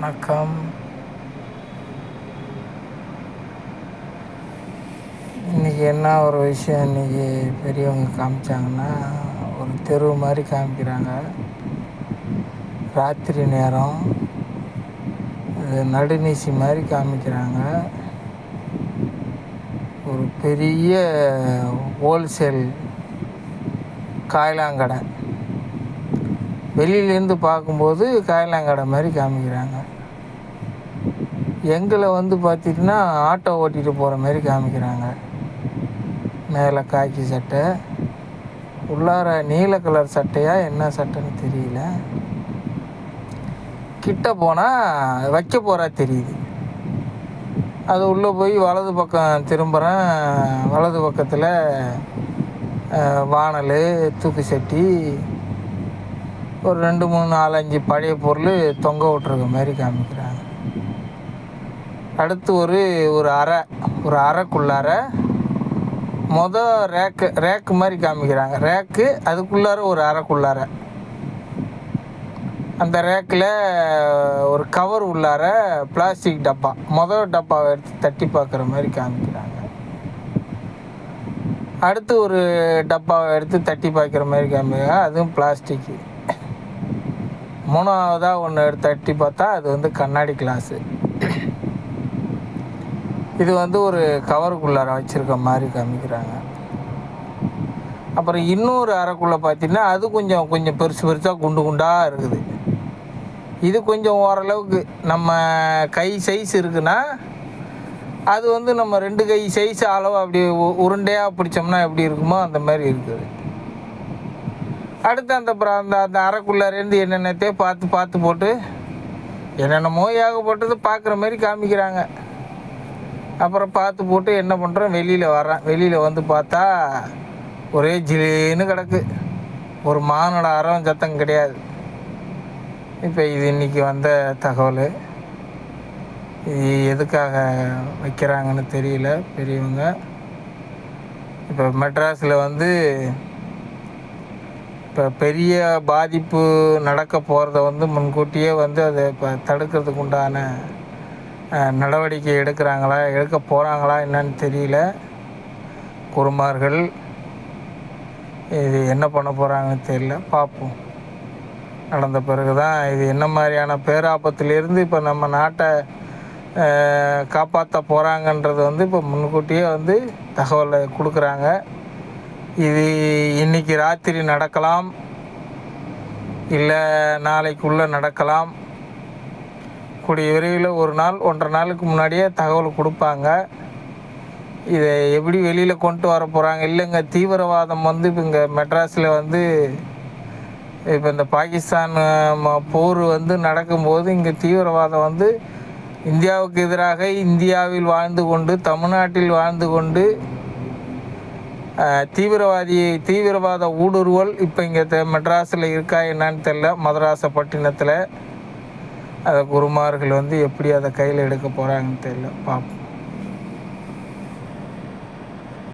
வணக்கம். இன்றைக்கி என்ன ஒரு விஷயம்? இன்றைக்கி பெரியவங்க காமிச்சாங்கன்னா ஒரு தெரு மாதிரி காமிக்கிறாங்க. ராத்திரி நேரம். நடுநீசி மாதிரி காமிக்கிறாங்க. ஒரு பெரிய ஹோல்சேல் காயலாங்கடை. வெளியிலேருந்து பார்க்கும்போது காயலாங்கடை மாதிரி காமிக்கிறாங்க. எங்களை வந்து பார்த்திங்கன்னா ஆட்டோ ஓட்டிகிட்டு போகிற மாதிரி காமிக்கிறாங்க. மேலே காக்கி சட்டை. உள்ளார நீல கலர் சட்டையா என்ன சட்டைன்னு தெரியல. கிட்ட போனால் வைக்க போகிறா தெரியுது. அது உள்ளே போய் வலது பக்கம் திரும்புகிறேன் வலது பக்கத்தில் வானல் தூக்கு சட்டி ஒரு ரெண்டு மூணு நாலஞ்சு பழைய பொருள் தொங்க விட்ருக்க மாதிரி காமிக்கிறாங்க. அடுத்து ஒரு ஒரு அறை ஒரு அறைக்குள்ளார மொதல் ரேக்கு ரேக்கு மாதிரி காமிக்கிறாங்க. ரேக்கு அதுக்குள்ளார ஒரு அறைக்குள்ளார. அந்த ரேக்கில் ஒரு கவர் உள்ளார பிளாஸ்டிக் டப்பா மொதல் டப்பாவை எடுத்து தட்டி பார்க்குற மாதிரி காமிக்கிறாங்க. அடுத்து ஒரு டப்பாவை எடுத்து தட்டி பார்க்குற மாதிரி காமிக்கிறாங்க. அதுவும் பிளாஸ்டிக்கு. மூணாவதாக ஒன்று எடுத்து தட்டி பார்த்தா அது வந்து கண்ணாடி கிளாஸு இது வந்து ஒரு கவருக்குள்ளார வச்சுருக்க மாதிரி காமிக்கிறாங்க. அப்புறம் இன்னொரு அறைக்குள்ளே பார்த்தீங்கன்னா அது கொஞ்சம் கொஞ்சம் பெருசு பெருசாக குண்டு குண்டாக இருக்குது. இது கொஞ்சம் ஓரளவுக்கு நம்ம கை சைஸ் இருக்குன்னா அது வந்து நம்ம ரெண்டு கை சைஸ் அளவு அப்படி உ- உருண்டையாக பிடிச்சோம்னா எப்படி இருக்குமோ அந்த மாதிரி இருக்குது. அடுத்து அந்த அப்புறம் அந்த அந்த அறைக்குள்ளாரேருந்து என்னென்னத்தையோ பார்த்து பார்த்து போட்டு என்னென்னமோ ஏகப்பட்டது பார்க்குற மாதிரி காமிக்கிறாங்க. அப்புறம் பார்த்து போட்டு என்ன பண்ணுறோம் வெளியில் வரேன் வெளியில் வந்து பார்த்தா ஒரே ஜிலேன்னு கிடக்கு. ஒரு மானோட அறம் சத்தம் கிடையாது. இப்போ இது இன்றைக்கி வந்த தகவல். இது எதுக்காக வைக்கிறாங்கன்னு தெரியல பெரியவங்க. இப்போ மெட்ராஸில் வந்து இப்போ பெரிய பாதிப்பு நடக்க போகிறத வந்து முன்கூட்டியே வந்து அதை இப்போ தடுக்கிறதுக்கு உண்டான நடவடிக்கை எடுக்கிறாங்களா எடுக்க போகிறாங்களா என்னன்னு தெரியல. குருமார்கள் இது என்ன பண்ண போகிறாங்கன்னு தெரியல. பார்ப்போம் நடந்த பிறகு தான் இது என்ன மாதிரியான பேராபத்திலிருந்து இப்போ நம்ம நாட்டை காப்பாற்ற போகிறாங்கன்றது வந்து இப்போ முன்கூட்டியே வந்து தகவலை கொடுக்குறாங்க. இது இன்னைக்கு ராத்திரி நடக்கலாம் இல்லை நாளைக்குள்ளே நடக்கலாம். கூடிய விரைவில் ஒரு நாள் ஒன்றரை நாளுக்கு முன்னாடியே தகவல் கொடுப்பாங்க. இதை எப்படி வெளியில் கொண்டு வர போகிறாங்க இல்லைங்க தீவிரவாதம் வந்து இப்போ இங்கே மெட்ராஸில் வந்து இப்போ இந்த பாகிஸ்தான் ம- போர் வந்து நடக்கும்போது இங்கே தீவிரவாதம் வந்து இந்தியாவுக்கு எதிராக இந்தியாவில் வாழ்ந்து கொண்டு தமிழ்நாட்டில் வாழ்ந்து கொண்டு தீவிரவாதி தீவிரவாத ஊடுருவல் இப்போ இங்கே மெட்ராஸில் இருக்கா என்னன்னு தெரில மதராசப்பட்டினத்தில் அதை குருமார்கள் வந்து எப்படி அதை கையில் எடுக்க போகிறாங்கன்னு தெரியல. பார்ப்போம்